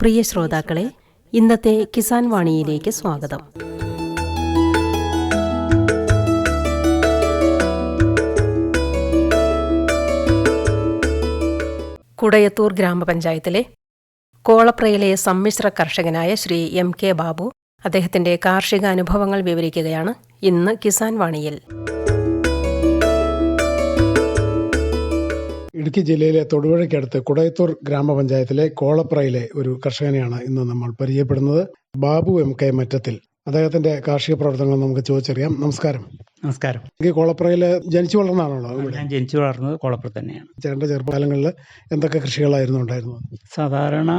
പ്രിയ ശ്രോതാക്കളെ ഇന്നത്തെ കിസാൻ വാണിയിലേക്ക് സ്വാഗതം. കുടയത്തൂർ ഗ്രാമപഞ്ചായത്തിലെ കോളപ്രയിലെ സമ്മിശ്ര കർഷകനായ ശ്രീ എം കെ ബാബു അദ്ദേഹത്തിന്റെ കാർഷിക അനുഭവങ്ങൾ വിവരിക്കുകയാണ് ഇന്ന് കിസാൻ വാണിയിൽ. ഇടുക്കി ജില്ലയിലെ തൊടുപുഴയ്ക്കടുത്ത് കുടയത്തൂർ ഗ്രാമപഞ്ചായത്തിലെ കോളപ്രയിലെ ഒരു കർഷകനെയാണ് ഇന്ന് നമ്മൾ പരിചയപ്പെടുന്നത്. ബാബു എം കെ മറ്റത്തിൽ അദ്ദേഹത്തിന്റെ കാർഷിക പ്രവർത്തനങ്ങൾ നമുക്ക് ചോദിച്ചറിയാം. നമസ്കാരം. നമസ്കാരം. കോളപ്രയിൽ ജനിച്ചു വളർന്നാണല്ലോ ഇവിടെ ഞാൻ ജനിച്ചു വളർന്നത് കോളപ്പുറത്ത് തന്നെയാണ്. ചേട്ടന്റെ ചെറുപ്പകാലങ്ങളിൽ എന്തൊക്കെ കൃഷികളായിരുന്നു ഉണ്ടായിരുന്നത്? സാധാരണ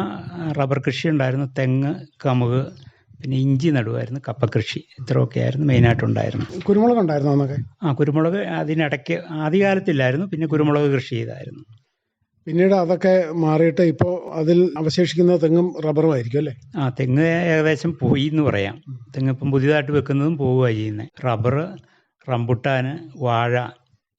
റബ്ബർ കൃഷി ഉണ്ടായിരുന്നു. തെങ്ങ് കമുക് പിന്നെ ഇഞ്ചി നടുവായിരുന്നു കപ്പ കൃഷി മെയിനായിട്ട് ഉണ്ടായിരുന്നു കുരുമുളക് ഉണ്ടായിരുന്നു അന്നൊക്കെ? ആ കുരുമുളക് അതിനിടയ്ക്ക് ആദ്യകാലത്തില്ലായിരുന്നു പിന്നെ കുരുമുളക് കൃഷി ചെയ്തായിരുന്നു. പിന്നീട് അതൊക്കെ മാറിയിട്ട് ഇപ്പോൾ അതിൽ അവശേഷിക്കുന്ന തെങ്ങും റബ്ബറും ആയിരിക്കും അല്ലേ? ആ തെങ്ങ് ഏകദേശം പോയി എന്ന് പറയാം. തെങ്ങ് ഇപ്പം പുതിയതായിട്ട് വെക്കുന്നതും പോവുകയാണ് ചെയ്യുന്നത്. റബ്ബർ റംബുട്ടാന് വാഴ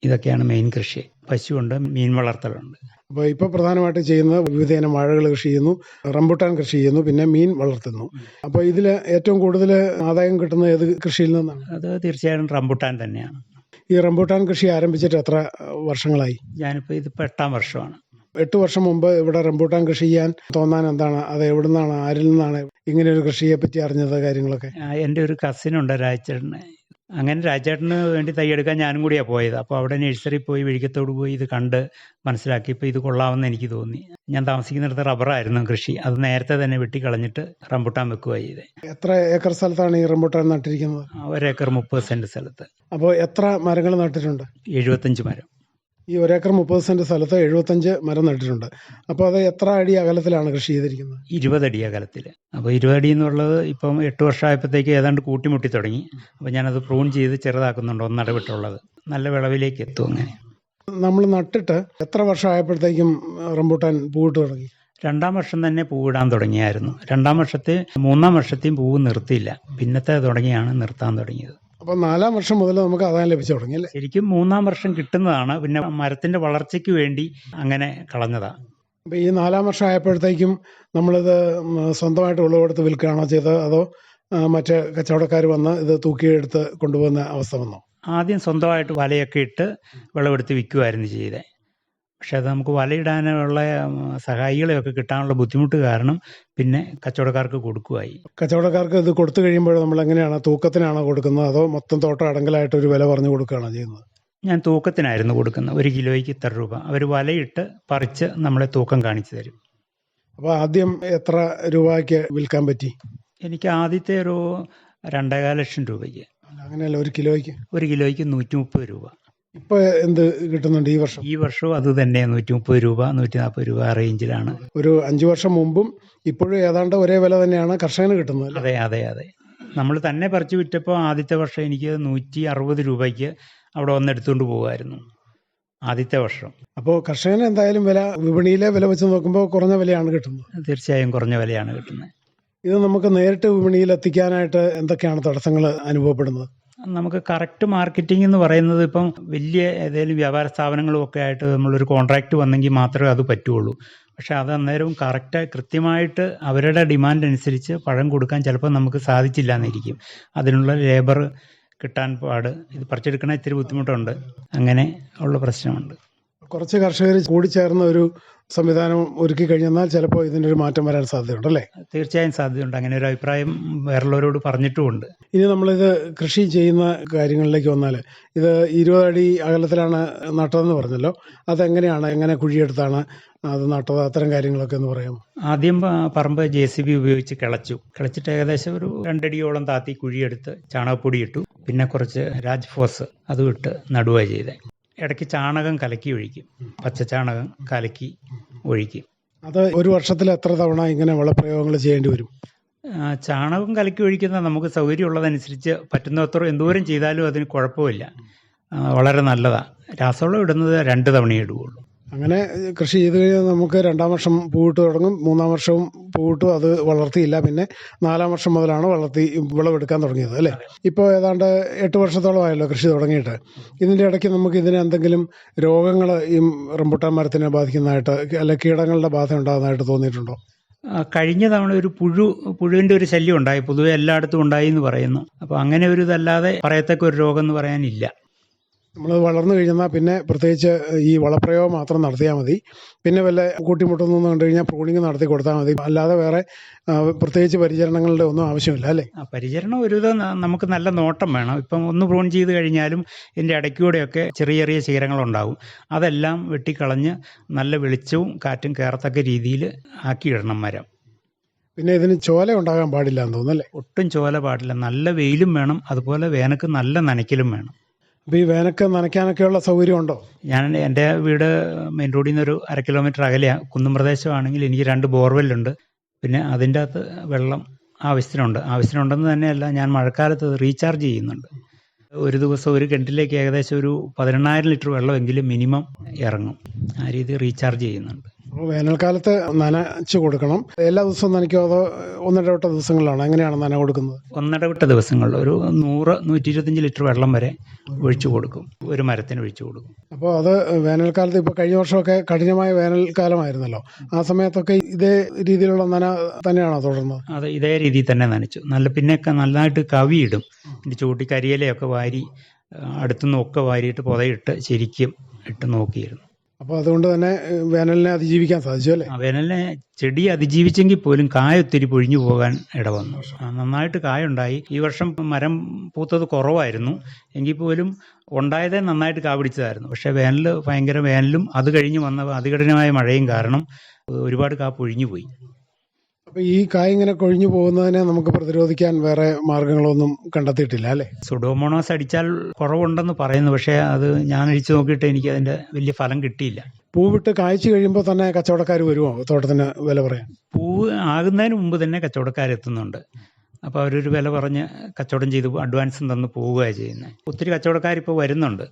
ഇതൊക്കെയാണ് മെയിൻ കൃഷി. പശുവുണ്ട് മീൻ വളർത്തലുണ്ട്. അപ്പോൾ ഇപ്പോൾ പ്രധാനമായിട്ട് ചെയ്യുന്നത് വിവിധയിനം വാഴകൾ കൃഷി ചെയ്യുന്നു റംബുട്ടാൻ കൃഷി ചെയ്യുന്നു പിന്നെ മീൻ വളർത്തുന്നു. അപ്പോൾ ഇതിൽ ഏറ്റവും കൂടുതൽ ആദായം കിട്ടുന്നത് ഏത് കൃഷിയിൽ നിന്നാണ്? അത് തീർച്ചയായും റംബുട്ടാൻ തന്നെയാണ്. ഈ റംബൂട്ടാൻ കൃഷി ആരംഭിച്ചിട്ട് എത്ര വർഷങ്ങളായി? ഞാനിപ്പോൾ ഇതിപ്പോൾ എട്ടാം വർഷമാണ്. എട്ട് വർഷം മുമ്പ് ഇവിടെ റംബൂട്ടാൻ കൃഷി ചെയ്യാൻ തോന്നാൻ എന്താണ്? അത് എവിടെ നിന്നാണ്? ആരിൽ നിന്നാണ് ഇങ്ങനെ ഒരു കൃഷിയെ പറ്റി അറിഞ്ഞത് കാര്യങ്ങളൊക്കെ? എന്റെ ഒരു കസിനുണ്ട് രാജേട്ടന് അങ്ങനെ രാജേട്ടന് വേണ്ടി തയ്യെടുക്കാൻ ഞാനും കൂടിയാ പോയത്. അപ്പോൾ അവിടെ നഴ്സറി പോയി വെഴിക്കത്തോട് പോയി ഇത് കണ്ട് മനസ്സിലാക്കി. ഇപ്പോൾ ഇത് കൊള്ളാമെന്ന് എനിക്ക് തോന്നി. ഞാൻ താമസിക്കുന്നിടത്ത് റബ്ബറായിരുന്നു കൃഷി. അത് നേരത്തെ തന്നെ വെട്ടി കളഞ്ഞിട്ട് റംബുട്ടാൻ വെക്കുകയായി എത്ര ഏക്കർ സ്ഥലത്താണ് ഈ റംബുട്ടാൻ നട്ടിരിക്കുന്നത്? ഒരേക്കർ മുപ്പത് സെന്റ് സ്ഥലത്ത്. അപ്പോൾ എത്ര മരങ്ങൾ നട്ടിട്ടുണ്ട്? എഴുപത്തഞ്ച് മരം. ഈ ഒരേക്കർ മുപ്പത് സെന്റ് സ്ഥലത്ത് എഴുപത്തഞ്ച് മരം നട്ടിട്ടുണ്ട്. അപ്പോൾ അത് എത്ര അടി അകലത്തിലാണ് കൃഷി ചെയ്തിരിക്കുന്നത്? ഇരുപതടി അകലത്തിൽ അപ്പോൾ ഇരുപതടി എന്നുള്ളത് ഇപ്പം എട്ട് വർഷമായപ്പോഴത്തേക്ക് ഏതാണ്ട് കൂട്ടിമുട്ടി തുടങ്ങി. അപ്പോൾ ഞാനത് പ്രൂൺ ചെയ്ത് ചെറുതാക്കുന്നുണ്ട് ഒന്നടവിട്ടുള്ളത് നല്ല വിളവിലേക്ക് എത്തും അങ്ങനെ. നമ്മൾ നട്ടിട്ട് എത്ര വർഷം ആയപ്പോഴത്തേക്കും റംബൂട്ടാൻ പൂവിട്ട് തുടങ്ങി? രണ്ടാം വർഷം തന്നെ പൂവിടാൻ തുടങ്ങിയായിരുന്നു. രണ്ടാം വർഷത്തെ മൂന്നാം വർഷത്തെയും പൂവ് നിർത്തിയില്ല. പിന്നത്തെ തുടങ്ങിയാണ് നിർത്താൻ തുടങ്ങിയത്. അപ്പോൾ നാലാം വർഷം മുതൽ നമുക്ക് ആദായം ലഭിച്ചു തുടങ്ങി അല്ലേ? ശരിക്കും മൂന്നാം വർഷം കിട്ടുന്നതാണ്. പിന്നെ മരത്തിന്റെ വളർച്ചയ്ക്ക് വേണ്ടി അങ്ങനെ കളഞ്ഞതാ. അപ്പോൾ ഈ നാലാം വർഷം ആയപ്പോഴത്തേക്കും നമ്മളിത് സ്വന്തമായിട്ട് ഉള്ളവടുത്ത് വിൽക്കുകയാണോ ചെയ്തത്? അതോ മറ്റ് കച്ചവടക്കാർ വന്ന് ഇത് തൂക്കിയെടുത്ത് കൊണ്ടുപോകുന്ന അവസ്ഥ വന്നോ? ആദ്യം സ്വന്തമായിട്ട് വലയൊക്കെ ഇട്ട് വിളവെടുത്ത് വിൽക്കുമായിരുന്നു ചെയ്തത് പക്ഷെ അത് നമുക്ക് വലയിടാനുള്ള സഹായികളെയൊക്കെ കിട്ടാനുള്ള ബുദ്ധിമുട്ട് കാരണം പിന്നെ കച്ചവടക്കാർക്ക് കൊടുക്കുവായി. കച്ചവടക്കാർക്ക് ഇത് കൊടുത്തു കഴിയുമ്പോൾ നമ്മൾ എങ്ങനെയാണ്? തൂക്കത്തിനാണോ കൊടുക്കുന്നത്? അതോ മൊത്തം തോട്ടം അടങ്കലായിട്ട് ഒരു വില പറഞ്ഞു കൊടുക്കുകയാണോ ചെയ്യുന്നത്? ഞാൻ തൂക്കത്തിനായിരുന്നു കൊടുക്കുന്നത്. ഒരു കിലോയ്ക്ക് ഇത്ര രൂപ. അവർ വലയിട്ട് പറിച്ച് നമ്മളെ തൂക്കം കാണിച്ചു തരും. അപ്പോൾ ആദ്യം എത്ര രൂപയ്ക്ക് വിൽക്കാൻ പറ്റി? എനിക്ക് ആദ്യത്തെ ഒരു രണ്ടേകാൽ ലക്ഷം രൂപയ്ക്ക്. അങ്ങനെയല്ല ഒരു കിലോയ്ക്ക്? ഒരു കിലോയ്ക്ക് നൂറ്റി മുപ്പത് രൂപ. ഇപ്പോൾ എന്ത് കിട്ടുന്നുണ്ട് ഈ വർഷം? ഈ വർഷവും അത് തന്നെ നൂറ്റി മുപ്പത് രൂപ നൂറ്റി നാൽപ്പത് രൂപ റേഞ്ചിലാണ്. ഒരു അഞ്ചു വർഷം മുമ്പും ഇപ്പോഴും ഏതാണ്ട് ഒരേ വില തന്നെയാണ് കർഷകന് കിട്ടുന്നത് അതെ അതെ അതെ. നമ്മൾ തന്നെ പറിച്ചു വിറ്റപ്പോൾ ആദ്യത്തെ വർഷം എനിക്ക് നൂറ്റി അറുപത് രൂപയ്ക്ക് അവിടെ വന്നെടുത്തുകൊണ്ട് പോകുമായിരുന്നു ആദ്യത്തെ വർഷം. അപ്പോൾ കർഷകന് എന്തായാലും വില വിപണിയിലെ വില വെച്ച് നോക്കുമ്പോൾ കുറഞ്ഞ വിലയാണ് കിട്ടുന്നത്. തീർച്ചയായും കുറഞ്ഞ വിലയാണ് കിട്ടുന്നത്. ഇത് നമുക്ക് നേരിട്ട് വിപണിയിൽ എത്തിക്കാനായിട്ട് എന്തൊക്കെയാണ് തടസ്സങ്ങൾ അനുഭവപ്പെടുന്നത്? നമുക്ക് കറക്റ്റ് മാർക്കറ്റിംഗ് എന്ന് പറയുന്നത് ഇപ്പം വലിയ ഏതെങ്കിലും വ്യാപാര സ്ഥാപനങ്ങളും ഒക്കെ ആയിട്ട് നമ്മളൊരു കോൺട്രാക്റ്റ് വന്നെങ്കിൽ മാത്രമേ അത് പറ്റുള്ളൂ. പക്ഷെ അത് അന്നേരവും കറക്റ്റ് കൃത്യമായിട്ട് അവരുടെ ഡിമാൻഡ് അനുസരിച്ച് പഴം കൊടുക്കാൻ ചിലപ്പോൾ നമുക്ക് സാധിച്ചില്ല എന്നിരിക്കും അതിനുള്ള ലേബർ കിട്ടാൻ പാട്. ഇത് പറിച്ചെടുക്കണ ഇത്തിരി ബുദ്ധിമുട്ടുണ്ട്. അങ്ങനെ ഉള്ള പ്രശ്നമുണ്ട്. കുറച്ച് കർഷകർ കൂടി ചേർന്ന ഒരു സംവിധാനം ഒരുക്കി കഴിഞ്ഞാൽ ചിലപ്പോൾ ഇതിന്റെ ഒരു മാറ്റം വരാൻ സാധ്യതയുണ്ട് അല്ലേ? തീർച്ചയായും സാധ്യതയുണ്ട്. അങ്ങനെ ഒരു അഭിപ്രായം വേറുള്ളവരോട് പറഞ്ഞിട്ടുമുണ്ട്. ഇനി നമ്മളിത് കൃഷി ചെയ്യുന്ന കാര്യങ്ങളിലേക്ക് വന്നാൽ ഇത് ഇരുപത് അടി അകലത്തിലാണ് നട്ടതെന്ന് പറഞ്ഞല്ലോ. അതെങ്ങനെയാണ് എങ്ങനെ കുഴിയെടുത്താണ് അത് നട്ടത് അത്തരം കാര്യങ്ങളൊക്കെ എന്ന് പറയാം ആദ്യം പറമ്പ് ജെ സി ബി ഉപയോഗിച്ച് കിളച്ചു. കിളച്ചിട്ട് ഏകദേശം ഒരു രണ്ടടിയോളം താത്തി കുഴിയെടുത്ത് ചാണകപ്പൊടി ഇട്ടു. പിന്നെ കുറച്ച് രാജ്ഫോസ് അതും ഇട്ട് നടുക ചെയ്തേ. ഇടയ്ക്ക് ചാണകം കലക്കി ഒഴിക്കും. പച്ച ചാണകം കലക്കി ഒഴിക്കും. അത് ഒരു വർഷത്തിൽ എത്ര തവണ ഇങ്ങനെ വളപ്രയോഗങ്ങൾ ചെയ്യേണ്ടി വരും? ചാണകം കലക്കി ഒഴിക്കുന്ന നമുക്ക് സൗകര്യമുള്ളതനുസരിച്ച് പറ്റുന്നത്ര എന്തോരം ചെയ്താലും അതിന് കുഴപ്പമില്ല. വളരെ നല്ലതാണ് രാസവളം ഇടുന്നത് രണ്ട് തവണയേ ഇടുകയുള്ളൂ. അങ്ങനെ കൃഷി ചെയ്ത് കഴിഞ്ഞാൽ നമുക്ക് രണ്ടാം വർഷം പൂവിട്ട് തുടങ്ങും മൂന്നാം വർഷവും പൂവിട്ടു അത് വളർത്തിയില്ല. പിന്നെ നാലാം വർഷം മുതലാണ് വളർത്തി വിളവെടുക്കാൻ തുടങ്ങിയത് അല്ലേ? ഇപ്പോൾ ഏതാണ്ട് എട്ട് വർഷത്തോളമായല്ലോ കൃഷി തുടങ്ങിയിട്ട്. ഇതിന്റെ ഇടയ്ക്ക് നമുക്ക് ഇതിന് എന്തെങ്കിലും രോഗങ്ങൾ ഈ റംബുട്ടാൻ മരത്തിനെ ബാധിക്കുന്നതായിട്ട് അല്ലെ കീടങ്ങളുടെ ബാധ ഉണ്ടാകുന്നതായിട്ട് തോന്നിയിട്ടുണ്ടോ? കഴിഞ്ഞ തവണ ഒരു പുഴു പുഴുവിന്റെ ഒരു ശല്യം ഉണ്ടായി. പൊതുവെ എല്ലായിടത്തും ഉണ്ടായി എന്ന് പറയുന്നു. അപ്പോൾ അങ്ങനെ ഒരു ഇതല്ലാതെ പറയത്തക്ക ഒരു രോഗം എന്ന് പറയാനില്ല. നമ്മൾ വളർന്നു കഴിഞ്ഞാൽ പിന്നെ പ്രത്യേകിച്ച് ഈ വളപ്രയോഗം മാത്രം നടത്തിയാൽ മതി. പിന്നെ വല്ല കൂട്ടിമുട്ടുന്നു കണ്ടു കഴിഞ്ഞാൽ പ്രൂണിങ് നടത്തി കൊടുത്താൽ മതി. അല്ലാതെ വേറെ പ്രത്യേകിച്ച് പരിചരണങ്ങളുടെ ഒന്നും ആവശ്യമില്ല അല്ലേ? ആ, പരിചരണം ഒരുവിധം നമുക്ക് നല്ല നോട്ടം വേണം. ഇപ്പം ഒന്ന് പ്രൂൺ ചെയ്ത് കഴിഞ്ഞാലും ഇതിന്റെ ഇടയ്ക്കൂടെയൊക്കെ ചെറിയ ചെറിയ ശീലങ്ങളുണ്ടാവും അതെല്ലാം വെട്ടിക്കളഞ്ഞ് നല്ല വെളിച്ചവും കാറ്റും കയറത്തക്ക രീതിയിൽ ആക്കിയിടണം മരം. പിന്നെ ഇതിന് ചോല ഉണ്ടാകാൻ പാടില്ല എന്ന് തോന്നുന്നു അല്ലേ? ഒട്ടും ചോല പാടില്ല. നല്ല വെയിലും വേണം. അതുപോലെ വേനക്ക് നല്ല നനയ്ക്കലും വേണം. അപ്പോൾ ഈ വേനക്ക് നനയ്ക്കാനൊക്കെയുള്ള സൗകര്യം ഉണ്ടോ ഞാൻ എന്റെ വീട് മെയിൻ റോഡിൽ നിന്ന് ഒരു അര കിലോമീറ്റർ അകലെയാണ് കുന്നും പ്രദേശമാണെങ്കിൽ എനിക്ക് രണ്ട് ബോർവെല്ലുണ്ട്. പിന്നെ അതിന്റെ അകത്ത് വെള്ളം ആവശ്യത്തിനുണ്ട്. ആവശ്യത്തിനുണ്ടെന്ന് തന്നെയല്ല ഞാൻ മഴക്കാലത്ത് റീചാർജ് ചെയ്യുന്നുണ്ട്. ഒരു ദിവസം ഒരു കിണറ്റിലേക്ക് ഏകദേശം ഒരു പതിനെണ്ണായിരം ലിറ്റർ വെള്ളമെങ്കിലും മിനിമം ഇറങ്ങും. ആ രീതി റീചാർജ് ചെയ്യുന്നുണ്ട്. അപ്പോൾ വേനൽക്കാലത്ത് നനച്ച് കൊടുക്കണം. എല്ലാ ദിവസവും നനയ്ക്കോ അതോ ഒന്നിടവിട്ട ദിവസങ്ങളിലാണോ? എങ്ങനെയാണ് നന കൊടുക്കുന്നത്? ഒന്നിടവിട്ട ദിവസങ്ങളിൽ ഒരു നൂറ് നൂറ്റി ഇരുപത്തഞ്ച് ലിറ്റർ വെള്ളം വരെ ഒഴിച്ചു കൊടുക്കും. ഒരു മരത്തിന് ഒഴിച്ചു കൊടുക്കും. അപ്പോൾ അത് വേനൽക്കാലത്ത് ഇപ്പോൾ കഴിഞ്ഞ വർഷമൊക്കെ കഠിനമായ വേനൽക്കാലമായിരുന്നല്ലോ. ആ സമയത്തൊക്കെ ഇതേ രീതിയിലുള്ള നന തന്നെയാണോ തുടർന്നത്? അത് ഇതേ രീതിയിൽ തന്നെ നനച്ചു. നല്ല പിന്നെയൊക്കെ നല്ലതായിട്ട് കവിയിടും. എന്റെ ചൂട്ടി കരിയിലയൊക്കെ വാരി അടുത്തുനിന്നൊക്കെ വാരിയിട്ട് പുതയിട്ട് ശരിക്കും ഇട്ട് നോക്കിയിരുന്നു. അപ്പോൾ അതുകൊണ്ട് തന്നെ വേനലിനെ അതിജീവിക്കാൻ സാധിച്ചു അല്ലേ? വേനലിനെ ചെടി അതിജീവിച്ചെങ്കിൽ പോലും കായ ഒത്തിരി പൊഴിഞ്ഞു പോകാൻ ഇടവന്നു. വന്നു നന്നായിട്ട് കായുണ്ടായി. ഈ വർഷം മരം പൂത്തത് കുറവായിരുന്നു. എങ്കിൽ പോലും ഉണ്ടായതേ നന്നായിട്ട് കാ പിടിച്ചതായിരുന്നു പക്ഷേ വേനൽ ഭയങ്കര വേനലും അത് കഴിഞ്ഞ് വന്ന അതികഠിനമായ മഴയും കാരണം ഒരുപാട് കാ പൊഴിഞ്ഞു പോയി അപ്പോൾ ഈ കായ് ഇങ്ങനെ കൊഴിഞ്ഞു പോകുന്നതിനെ നമുക്ക് പ്രതിരോധിക്കാൻ വേറെ മാർഗങ്ങളൊന്നും കണ്ടെത്തിയിട്ടില്ല അല്ലേ? സുഡോമോണോസ് അടിച്ചാൽ കുറവുണ്ടെന്ന് പറയുന്നു പക്ഷേ അത് ഞാൻ അടിച്ചു നോക്കിയിട്ട് എനിക്ക് അതിന്റെ വലിയ ഫലം കിട്ടിയില്ല. പൂവിട്ട് കായ്ച്ചു കഴിയുമ്പോൾ തന്നെ കച്ചവടക്കാർ വരുമോ? തോട്ടത്തിന് വില പറയാൻ. പൂവ് ആകുന്നതിന് മുമ്പ് തന്നെ കച്ചവടക്കാരെത്തുന്നുണ്ട് അപ്പോൾ അവരൊരു വില പറഞ്ഞ് കച്ചവടം ചെയ്ത് അഡ്വാൻസും തന്ന് പോവുകയാണ് ചെയ്യുന്നത് ഒത്തിരി കച്ചവടക്കാരിപ്പോൾ വരുന്നുണ്ട്.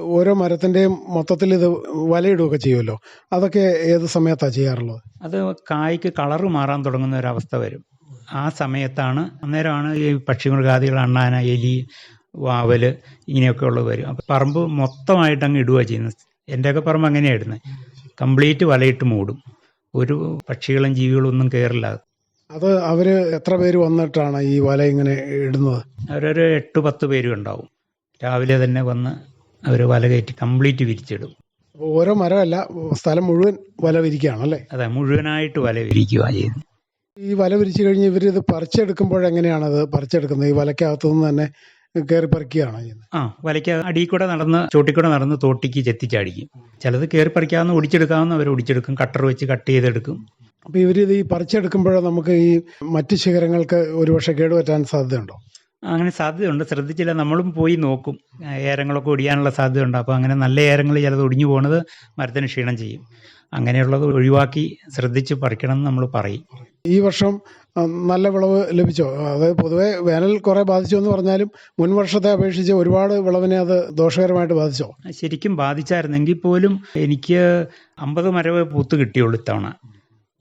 ഓരോ മരത്തിന്റെയും മൊത്തത്തിൽ ഇത് വലയിടുകയൊക്കെ ചെയ്യുമല്ലോ? അതൊക്കെ ഏത് സമയത്താണ് ചെയ്യാറുള്ളത്? അത് കായ്ക്ക് കളറ് മാറാൻ തുടങ്ങുന്ന ഒരവസ്ഥ വരും. ആ സമയത്താണ് അന്നേരമാണ് ഈ പക്ഷിമൃഗാദികൾ അണ്ണാന എലി വാവൽ ഇങ്ങനെയൊക്കെ ഉള്ളത് വരും. അപ്പം പറമ്പ് മൊത്തമായിട്ട് അങ്ങ് ഇടുക ചെയ്യുന്നത്. എന്റെയൊക്കെ പറമ്പ് അങ്ങനെയാണ് ഇടുന്നത്. കംപ്ലീറ്റ് വലയിട്ട് മൂടും. ഒരു പക്ഷികളും ജീവികളും ഒന്നും കയറില്ല അത് അവർ എത്ര പേര് വന്നിട്ടാണ് ഈ വല ഇങ്ങനെ ഇടുന്നത്? അവരൊരു എട്ട് പത്ത് പേരും ഉണ്ടാവും. രാവിലെ തന്നെ വന്ന് അവർ വല കയറ്റി കംപ്ലീറ്റ് വിരിച്ചിടും. അപ്പോൾ ഓരോ മരമല്ല സ്ഥലം മുഴുവൻ വല വിരിക്കുകയാണല്ലേ അതെ മുഴുവനായിട്ട് വല വിരിക്കുക ചെയ്യുന്നത് ഈ വല വിരിച്ചു കഴിഞ്ഞ് ഇവരിത് പറിച്ചെടുക്കുമ്പോഴെങ്ങനെയാണ് അത് പറിച്ചെടുക്കുന്നത്? ഈ വലക്കകത്തു നിന്ന് തന്നെ കയറി പറിക്കുകയാണോ ചെയ്യുന്നത്? ആ വലയ്ക്ക് അടിയിൽ കൂടെ നടന്ന് ചോട്ടിക്കൂടെ നടന്ന് തോട്ടിക്ക് ചെത്തിച്ചടിക്കും. ചിലത് കയറി പറിക്കാവുന്ന ഒടിച്ചെടുക്കാവുന്ന അവർ ഒടിച്ചെടുക്കും. കട്ടർ വെച്ച് കട്ട് ചെയ്തെടുക്കും. അപ്പോൾ ഇവരിത് ഈ പറിച്ചെടുക്കുമ്പോഴോ നമുക്ക് ഈ മറ്റ് ശിഖരങ്ങൾക്ക് ഒരുപക്ഷെ കേടുപറ്റാൻ സാധ്യതയുണ്ടോ? അങ്ങനെ സാധ്യതയുണ്ട്. ശ്രദ്ധിച്ചില്ല നമ്മളും പോയി നോക്കും. ഏരങ്ങളൊക്കെ ഒടിയാനുള്ള സാധ്യതയുണ്ട്. അപ്പോൾ അങ്ങനെ നല്ല ഏരങ്ങൾ ചിലത് ഒടിഞ്ഞു പോകുന്നത് മരത്തിന് ക്ഷീണം ചെയ്യും. അങ്ങനെയുള്ളത് ഒഴിവാക്കി ശ്രദ്ധിച്ച് പറിക്കണം എന്ന് നമ്മൾ പറയും. ഈ വർഷം നല്ല വിളവ് ലഭിച്ചോ? അതായത് പൊതുവേ വേനൽ കുറേ ബാധിച്ചു എന്ന് പറഞ്ഞാലും മുൻ വർഷത്തെ അപേക്ഷിച്ച് ഒരുപാട് വിളവിനെ അത് ദോഷകരമായിട്ട് ബാധിച്ചോ? ശരിക്കും ബാധിച്ചായിരുന്നെങ്കിൽ പോലും എനിക്ക് അമ്പത് മരവ് പൂത്ത് കിട്ടിയുള്ളൂ ഇത്തവണ.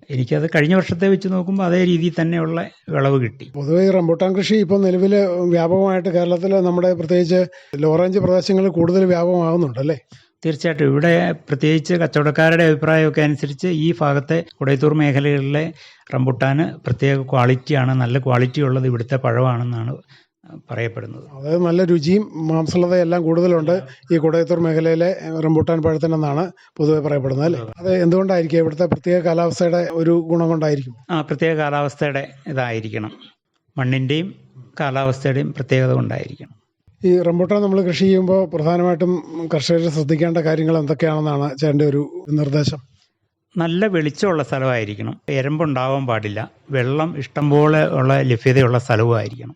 എനിക്കത് കഴിഞ്ഞ വർഷത്തെ വെച്ച് നോക്കുമ്പോൾ അതേ രീതിയിൽ തന്നെയുള്ള വിളവ് കിട്ടി. പൊതുവെ റംബൂട്ടാൻ കൃഷി ഇപ്പോൾ നിലവിൽ വ്യാപകമായിട്ട് കേരളത്തിൽ നമ്മുടെ പ്രത്യേകിച്ച് ലോറഞ്ച് പ്രദേശങ്ങളിൽ കൂടുതൽ വ്യാപകമാകുന്നുണ്ട് അല്ലേ? തീർച്ചയായിട്ടും. ഇവിടെ പ്രത്യേകിച്ച് കച്ചവടക്കാരുടെ അഭിപ്രായമൊക്കെ അനുസരിച്ച് ഈ ഭാഗത്തെ കുടയത്തൂർ മേഖലകളിലെ റംബുട്ടാന് പ്രത്യേക ക്വാളിറ്റിയാണ് നല്ല ക്വാളിറ്റി ഉള്ളത് ഇവിടുത്തെ പഴമാണെന്നാണ് പറയപ്പെടുന്നത്. അതായത് നല്ല രുചിയും മാംസളതയും എല്ലാം കൂടുതലുണ്ട് ഈ കുടയത്തൂർ മേഖലയിലെ റംബൂട്ടാൻ പഴത്തിനെന്നാണ് പൊതുവെ പറയപ്പെടുന്നത് അല്ലേ? അത് എന്തുകൊണ്ടായിരിക്കും ഇവിടുത്തെ പ്രത്യേക കാലാവസ്ഥയുടെ ഒരു ഗുണം കൊണ്ടായിരിക്കും? ആ പ്രത്യേക കാലാവസ്ഥയുടെ ഇതായിരിക്കണം. മണ്ണിന്റെയും കാലാവസ്ഥയുടെയും പ്രത്യേകത കൊണ്ടായിരിക്കണം. ഈ റംബൂട്ടാൻ നമ്മൾ കൃഷി ചെയ്യുമ്പോൾ പ്രധാനമായിട്ടും കർഷകർ ശ്രദ്ധിക്കേണ്ട കാര്യങ്ങൾ എന്തൊക്കെയാണെന്നാണ് ചേട്ടന്റെ ഒരു നിർദ്ദേശം? നല്ല വെളിച്ചമുള്ള സ്ഥലമായിരിക്കണം. എരമ്പുണ്ടാവാൻ പാടില്ല. വെള്ളം ഇഷ്ടംപോലെ ഉള്ള ലഭ്യതയുള്ള സ്ഥലവുമായിരിക്കണം.